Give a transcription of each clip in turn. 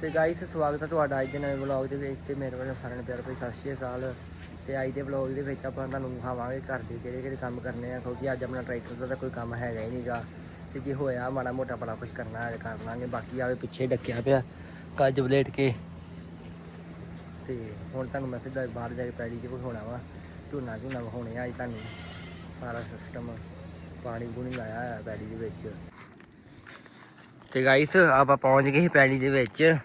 ਤੇ ਗਾਇਸ ਸਵਾਗਤ ਹੈ ਤੁਹਾਡਾ ਅੱਜ ਦੇ ਨਵੇਂ ਵਲੌਗ ਦੇ ਵਿੱਚ ਤੇ ਮੇਰੇ ਵੱਲੋਂ ਸਾਰਿਆਂ ਨੂੰ ਪਿਆਰ ਭਰੀ ਸਤਿ ਸ਼੍ਰੀ ਅਕਾਲ। ਤੇ ਅੱਜ ਦੇ ਵਲੌਗ ਦੇ ਵਿੱਚ ਆਪਾਂ ਤੁਹਾਨੂੰ ਵਿਖਾਵਾਂਗੇ ਘਰ ਦੇ ਕਿਹੜੇ ਕਿਹੜੇ ਕੰਮ ਕਰਨੇ ਆ, ਕਿਉਂਕਿ ਅੱਜ ਆਪਣਾ ਟਰੈਕਟਰ ਦਾ ਤਾਂ ਕੋਈ ਕੰਮ ਹੈਗਾ ਹੀ ਨਹੀਂਗਾ। ਤੇ ਜੇ ਹੋਇਆ, ਮਾੜਾ ਮੋਟਾ ਬੜਾ ਕੁਝ ਕਰਨਾ ਹੈ, ਕਰ ਲਾਂਗੇ। ਬਾਕੀ ਆਵੇ ਪਿੱਛੇ ਡੱਕਿਆ ਪਿਆ, ਕੱਜ ਬਲੇਟ ਕੇ। ਤੇ ਹੁਣ ਤੁਹਾਨੂੰ ਮੈਂ ਸਿੱਧਾ ਬਾਹਰ ਜਾ ਕੇ ਪੈੜੀ 'ਚ ਵਿਖਾਉਣਾ ਵਾ। ਝੋਨਾ ਝੋਨਾ ਵਿਖਾਉਣੇ ਆ ਅੱਜ ਤੁਹਾਨੂੰ। ਸਾਰਾ ਸਿਸਟਮ ਪਾਣੀ ਪੂਣੀ ਲਾਇਆ ਹੋਇਆ ਪੈੜੀ ਦੇ ਵਿੱਚ। ਤੇ ਗਾਈਸ ਆਪਾਂ ਪਹੁੰਚ ਗਏ ਸੀ ਪੈੜੀ ਦੇ ਵਿੱਚ।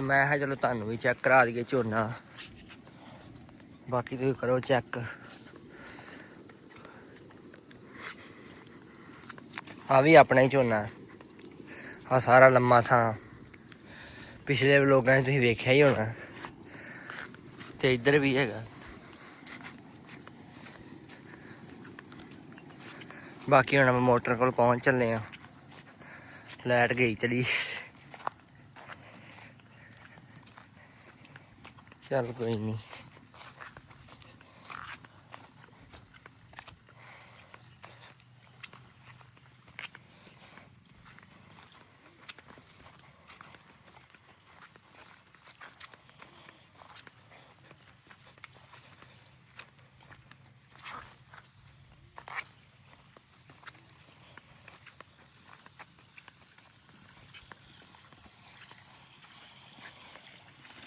ਤੇ ਮੈਂ ਹਾਂ ਚਲੋ ਤੁਹਾਨੂੰ ਵੀ ਚੈੱਕ ਕਰਾ ਦਈਏ ਝੋਨਾ। ਬਾਕੀ ਤੁਸੀਂ ਕਰੋ ਚੈੱਕ ਆ ਵੀ ਆਪਣਾ ਹੀ ਝੋਨਾ। ਆ ਸਾਰਾ ਲੰਮਾ ਥਾਂ। ਪਿਛਲੇ ਵਲੋਗਾਂ 'ਚ ਤੁਸੀਂ ਵੇਖਿਆ ਹੀ ਹੋਣਾ। ਤੇ ਇੱਧਰ ਵੀ ਹੈਗਾ। ਬਾਕੀ ਹੁਣ ਆਪਾਂ ਮੋਟਰ ਕੋਲ ਪਹੁੰਚ ਚੱਲੇ ਆ। ਲਾਈਟ ਗਈ ਚਲੀ। ਚੱਲ ਕੋਈ ਨਹੀਂ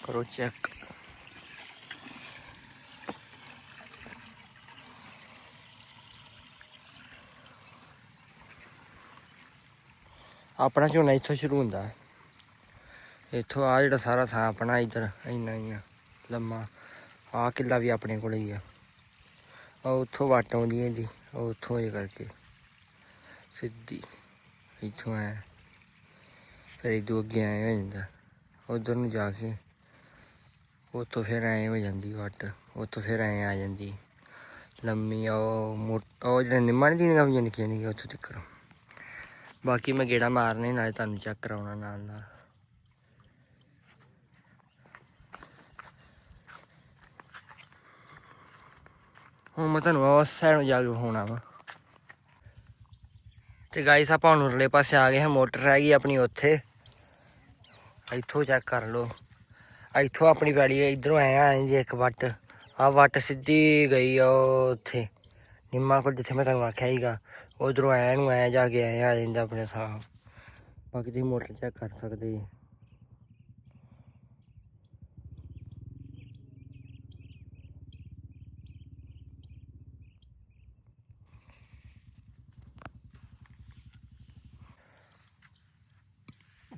ਕਰੋ ਚੈੱਕ ਆਪਣਾ ਝੋਨਾ ਇੱਥੋਂ ਸ਼ੁਰੂ ਹੁੰਦਾ। ਇੱਥੋਂ ਆ ਜਿਹੜਾ ਸਾਰਾ ਥਾਂ ਆਪਣਾ ਇੱਧਰ, ਇੰਨਾ ਹੀ ਆ, ਲੰਮਾ। ਆ ਕਿੱਲਾ ਵੀ ਆਪਣੇ ਕੋਲ ਹੀ ਆ। ਉਹ ਉੱਥੋਂ ਵਾਟ ਆਉਂਦੀ ਹੈ ਜੀ ਉਹ ਉੱਥੋਂ ਇਹ ਕਰਕੇ। ਸਿੱਧੀ ਇੱਥੋਂ ਆਇਆ ਫਿਰ ਇਦੋਂ ਅੱਗੇ ਆਏ ਹੋ ਜਾਂਦਾ। ਉਧਰ ਨੂੰ ਜਾ ਕੇ ਉੱਥੋਂ ਫਿਰ ਐਂ ਹੋ ਜਾਂਦੀ ਵੱਟ, ਉੱਥੋਂ ਫਿਰ ਐਂ ਆ ਜਾਂਦੀ। ਲੰਮੀ ਉਹ ਮੋਟ ਉਹ ਜਿਹੜਾ ਨਿੰਮਾ ਨਹੀਂ ਦੀਆਂ ਵੀ ਨਿੱਕੀਆਂ ਨਿੱਕੀਆਂ, ਉੱਥੋਂ ਤੱਕ। ਬਾਕੀ ਮੈਂ ਗੇੜਾ ਮਾਰਨੇ, ਨਾਲੇ ਤੁਹਾਨੂੰ ਚੈੱਕ ਕਰਾਉਣਾ ਨਾਲ ਨਾਲ। ਹੁਣ ਮੈਂ ਤੁਹਾਨੂੰ ਉਸ ਸਾਈਡ ਨੂੰ ਜਾ ਕੇ ਹੋਣਾ ਵਾ। ਤੇ ਗਾਈਸ ਆਪਾਂ ਹੁਣ ਉਰਲੇ ਪਾਸੇ ਆ ਗਏ ਹਾਂ, ਮੋਟਰ ਰਹਿ ਗਈ ਆਪਣੀ ਉੱਥੇ। ਇੱਥੋਂ ਚੈੱਕ ਕਰ ਲਓ। ਇੱਥੋਂ ਆਪਣੀ ਪੈੜੀ ਹੈ, ਇਧਰੋਂ ਆਏ ਜੀ ਇੱਕ ਵੱਟ। ਆ ਵੱਟ ਸਿੱਧੀ ਗਈ ਆ ਉਹ ਉੱਥੇ। ਨਿੰਮਾ ਕੋਲ, ਜਿੱਥੇ ਮੈਂ ਤੁਹਾਨੂੰ ਆਖਿਆ ਸੀਗਾ। ਉਧਰੋਂ ਆਇਆ ਨੂੰ ਆਇਆ ਜਾ ਕੇ ਆਏ ਆ ਜਾਂਦਾ ਆਪਣੇ ਸਾਹ। ਬਾਕੀ ਤੁਸੀਂ ਮੋਟਰ ਚੈੱਕ ਕਰ ਸਕਦੇ ਜੀ।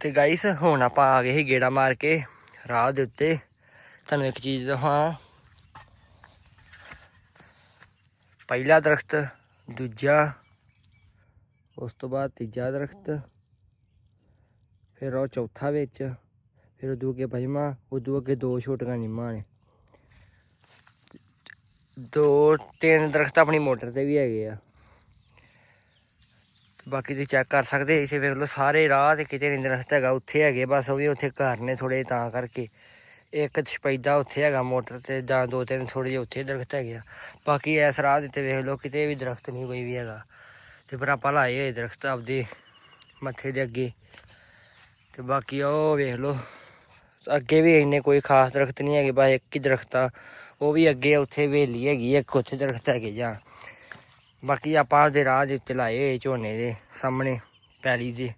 ਤੇ ਗਾਈਸ ਹੁਣ ਆਪਾਂ ਆ ਗਏ ਸੀ ਗੇੜਾ ਮਾਰ ਕੇ ਰਾਹ ਦੇ ਉੱਤੇ। ਤੁਹਾਨੂੰ ਇੱਕ ਚੀਜ਼ ਦਿਖਾਵਾਂ। ਪਹਿਲਾ ਦਰਖਤ, ਦੂਜਾ ਉਸ ਤੋਂ ਬਾਅਦ ਤੀਜਾ ਦਰਖਤ, ਫਿਰ ਉਹ ਚੌਥਾ ਵਿੱਚ, ਫਿਰ ਉਦੋਂ ਅੱਗੇ ਪੰਜਵਾਂ, ਉਦੋਂ ਅੱਗੇ ਦੋ ਛੋਟੀਆਂ ਨਿੰਮਾਂ ਨੇ। ਦੋ, ਤਿੰਨ ਦਰਖਤ ਆਪਣੀ ਮੋਟਰ ਤੇ ਵੀ ਹੈਗੇ ਆ। ਬਾਕੀ ਤੁਸੀਂ ਚੈੱਕ ਕਰ ਸਕਦੇ ਇਸੇ ਵੇਖ ਲਓ ਸਾਰੇ ਰਾਹ ਤੇ ਕਿਤੇ ਨਹੀਂ ਦਰਖਤ ਹੈਗਾ, ਉੱਥੇ ਹੈਗੇ, ਬਸ ਉਹ ਵੀ ਉੱਥੇ ਘਰ ਨੇ ਥੋੜੇ ਤਾਂ ਕਰਕੇ। ਇੱਕ ਛਪੈਦਾ ਉੱਥੇ ਹੈਗਾ ਮੋਟਰ ਤੇ, ਜਾਂ ਦੋ ਤਿੰਨ ਥੋੜੇ ਜਿਹੇ ਉੱਥੇ ਦਰਖਤ ਹੈਗੇ ਆ। ਬਾਕੀ ਇਸ ਰਾਹ ਦੇ ਤੇ ਵੇਖ ਲਓ, ਕਿਤੇ ਵੀ ਦਰਖਤ ਨਹੀਂ ਕੋਈ ਵੀ ਹੈਗਾ। ਤੇ ਪਰ ਆਪਾਂ ਲਾਏ ਹੋਏ ਦਰਖਤ ਆਪਦੇ ਮੱਥੇ ਦੇ ਅੱਗੇ। ਤੇ ਬਾਕੀ ਉਹ ਵੇਖ ਲਓ, ਅੱਗੇ ਵੀ ਇੰਨੇ ਕੋਈ ਖਾਸ ਦਰਖਤ ਨਹੀਂ ਹੈਗੇ, ਬਸ ਇੱਕ ਹੀ ਦਰਖਤ ਆ। ਉਹ ਵੀ ਅੱਗੇ ਉੱਥੇ ਵੇਲੀ ਹੈਗੀ ਹੈ ਇੱਕ ਉੱਥੇ ਦਰਖਤ ਹੈਗੇ ਜਾਂ। ਬਾਕੀ ਆਪਾਂ ਦੇ ਰਾਹ ਦੇ ਉੱਤੇ ਲਾਏ ਹੋਏ ਝੋਨੇ ਦੇ ਸਾਹਮਣੇ, ਪੈਲੀ ਦੇ।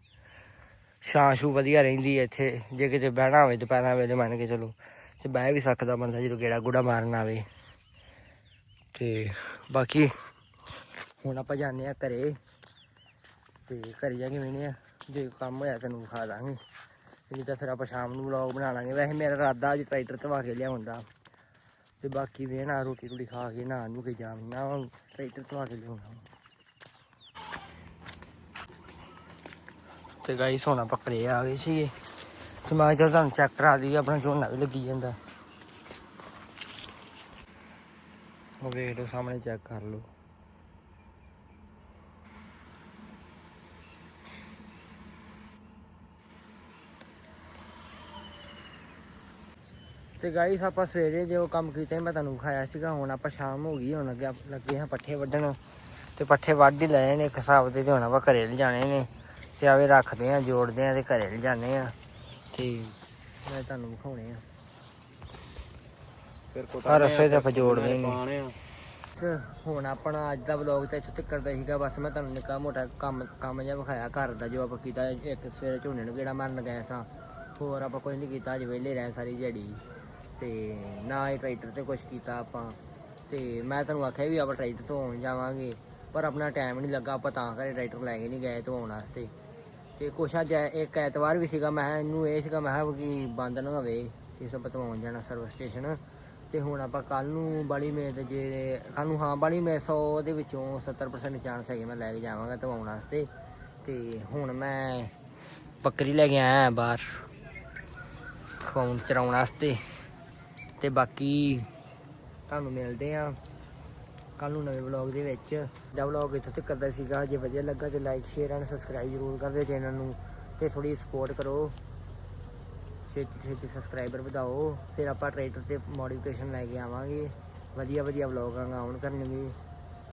ਛਾਂ ਛੂ ਵਧੀਆ ਰਹਿੰਦੀ ਹੈ ਇੱਥੇ, ਜੇ ਕਿਤੇ ਬਹਿਣਾ ਹੋਵੇ ਦੁਪਹਿਰਾਂ ਵੇਲੇ ਮੰਨ ਕੇ ਚਲੋ। ਤੇ ਬਹਿ ਵੀ ਸਕਦਾ ਬੰਦਾ ਜਦੋਂ ਗੇੜਾ ਗੂੜਾ ਮਾਰਨ ਆਵੇ। ਤੇ ਬਾਕੀ ਹੁਣ ਆਪਾਂ ਜਾਂਦੇ ਆ ਘਰੇ ਤੇ ਘਰੇ ਜਾ ਕੇ ਮਿਲਨੇ ਆ, ਜੇ ਕੰਮ ਹੋਇਆ ਤੈਨੂੰ ਵਿਖਾ ਦਾਂਗੇ। ਤੇ ਨਹੀਂ ਤਾਂ ਫਿਰ ਆਪਾਂ ਸ਼ਾਮ ਨੂੰ ਵਲੌਗ ਬਣਾ ਲਾਂਗੇ। ਵੈਸੇ ਮੇਰਾ ਇਰਾਦਾ ਅੱਜ ਟਰੈਕਟਰ ਧਵਾ ਕੇ ਲਿਆਉਣ ਦਾ। ਤੇ ਬਾਕੀ ਵੇਣਾ ਰੋਟੀ ਰੋਟੀ ਖਾ ਕੇ ਨਾ ਨੂੰ ਕੇ ਜਾਣਾ ਟਰੈਕਟਰ ਧਵਾ ਕੇ ਲਿਆਉਣਾ। ਤੇ ਗਾਈ ਸੋਨਾ ਪਕੜੇ ਆ ਗਏ ਸੀਗੇ। ਤੇ ਮੈਂ ਕਿਹਾ ਚੱਲ ਤੁਹਾਨੂੰ ਚੈੱਕ ਕਰਾ ਦਈਏ, ਆਪਣਾ ਝੋਨਾ ਵੀ ਲੱਗੀ ਜਾਂਦਾ। ਉਹ ਵੇਖ ਲਓ, ਸਾਹਮਣੇ ਚੈੱਕ ਕਰ ਲਓ। ਤੇ ਗਾਈਸ ਆਪਾਂ ਸਵੇਰੇ ਜੋ ਕੰਮ ਕੀਤਾ ਮੈਂ ਤੁਹਾਨੂੰ ਵਿਖਾਇਆ ਸੀਗਾ ਹੁਣ ਆਪਾਂ ਸ਼ਾਮ ਹੋ ਗਈ ਹੁਣ ਅੱਗੇ ਲੱਗੇ ਹਾਂ ਪੱਠੇ ਵੱਢਣ। ਤੇ ਪੱਠੇ ਵੱਢ ਹੀ ਲਏ ਨੇ ਇੱਕ ਹਿਸਾਬ ਦੇ ਤੇ ਹੁਣ ਆਪਾਂ ਘਰੇ ਲਿਜਾਣੇ ਨੇ। ਤੇ ਆਵੇ ਰੱਖਦੇ ਆ ਜੋੜਦੇ ਆ ਤੇ ਘਰੇ ਲਿਜਾਣੇ ਆ ਤੇ ਮੈਂ ਤੁਹਾਨੂੰ ਵਿਖਾਉਣੇ ਆ। ਫਿਰ ਆ ਰਸੇ ਤੇ ਆਪਾਂ ਜੋੜਦੇ ਆ। ਹੁਣ ਆਪਣਾ ਅੱਜ ਦਾ ਵਲੌਗ ਤਾਂ ਇੱਥੇ ਤੱਕ ਦਾ ਸੀਗਾ ਬਸ ਮੈਂ ਤੁਹਾਨੂੰ ਨਿੱਕਾ ਮੋਟਾ ਕੰਮ ਕੰਮ ਜਿਹਾ ਵਿਖਾਇਆ ਘਰ ਦਾ ਜੋ ਆਪਾਂ ਕੀਤਾ ਇੱਕ ਸਵੇਰੇ ਝੋਨੇ ਨੂੰ ਗੇੜਾ ਮਾਰਨ ਗਏ ਸਾਂ। ਹੋਰ ਆਪਾਂ ਕੁਝ ਨਹੀਂ ਕੀਤਾ ਅੱਜ ਵਿਹਲੇ ਰਹੇ ਸਾਰੀ ਦਿਹਾੜੀ। ਤੇ ਨਾ ਇਹ ਟਰੈਕਟਰ ਤੇ ਕੁਝ ਕੀਤਾ ਆਪਾਂ। ਤੇ ਮੈਂ ਤੁਹਾਨੂੰ ਆਖਿਆ ਵੀ ਆਪਾਂ ਟਰੈਕਟਰ ਤੋਂ ਆਉਣ ਜਾਵਾਂਗੇ, ਪਰ ਆਪਣਾ ਟਾਈਮ ਨਹੀਂ ਲੱਗਾ, ਆਪਾਂ ਤਾਂ ਕਰੇ ਟਰੈਕਟਰ ਲੈ ਕੇ ਨਹੀਂ ਗਏ ਧਵਾਉਣ ਵਾਸਤੇ। ਤੇ ਕੁਛ ਅੱਜ ਇੱਕ ਐਤਵਾਰ ਵੀ ਸੀਗਾ, ਮੈਂ ਇਹਨੂੰ ਇਹ ਸੀਗਾ, ਮੈਂ ਕਿਹਾ ਕਿ ਬੰਦ ਨਾ ਹੋਵੇ ਇਸ ਤੋਂ ਧਵਾਉਣ ਜਾਣਾ ਸਰਵਿਸ ਸਟੇਸ਼ਨ ਤੇ ਹੁਣ ਆਪਾਂ ਕੱਲ ਨੂੰ ਬਾਲੀ ਮੇਤ ਜੇ, ਕੱਲ ਨੂੰ ਹਾਂ, ਬਾਲੀ ਮੇਤ 100 ਦੇ ਵਿੱਚੋਂ 70% ਚਾਂਸ ਹੈਗੇ, ਮੈਂ ਲੈ ਕੇ ਜਾਵਾਂਗਾ ਧਵਾਉਣ ਵਾਸਤੇ। ਤੇ ਹੁਣ ਮੈਂ ਬੱਕਰੀ ਲੈ ਕੇ ਆਇਆ ਬਾਹਰ ਫੋਨ ਚਰਾਉਣ ਵਾਸਤੇ। ਤੇ ਬਾਕੀ ਤੁਹਾਨੂੰ ਮਿਲਦੇ ਆ ਕੱਲ ਨੂੰ ਨਵੇਂ ਵਲੌਗ ਦੇ ਵਿੱਚ। ਦਾ ਵਲੌਗ ਇੱਥੇ ਤੱਕ ਕਰਦਾ ਸੀਗਾ। ਜੇ ਵਧੀਆ ਲੱਗਾ ਤੇ ਲਾਈਕ ਸ਼ੇਅਰ ਐਂਡ ਸਬਸਕ੍ਰਾਈਬ ਜ਼ਰੂਰ ਕਰ ਦਿਓ ਚੈਨਲ ਨੂੰ ਤੇ ਥੋੜੀ ਸਪੋਰਟ ਕਰੋ। ਛੇਤੀ ਛੇਤੀ ਸਬਸਕ੍ਰਾਈਬਰ ਵਧਾਓ। ਫਿਰ ਆਪਾਂ ਟਰੈਕਟਰ ਤੇ ਮੋਡੀਫਿਕੇਸ਼ਨ ਲੈ ਕੇ ਆਵਾਂਗੇ। ਵਧੀਆ ਵਧੀਆ ਵਲੌਗਾਂ ਆਉਣ ਕਰਨਗੇ।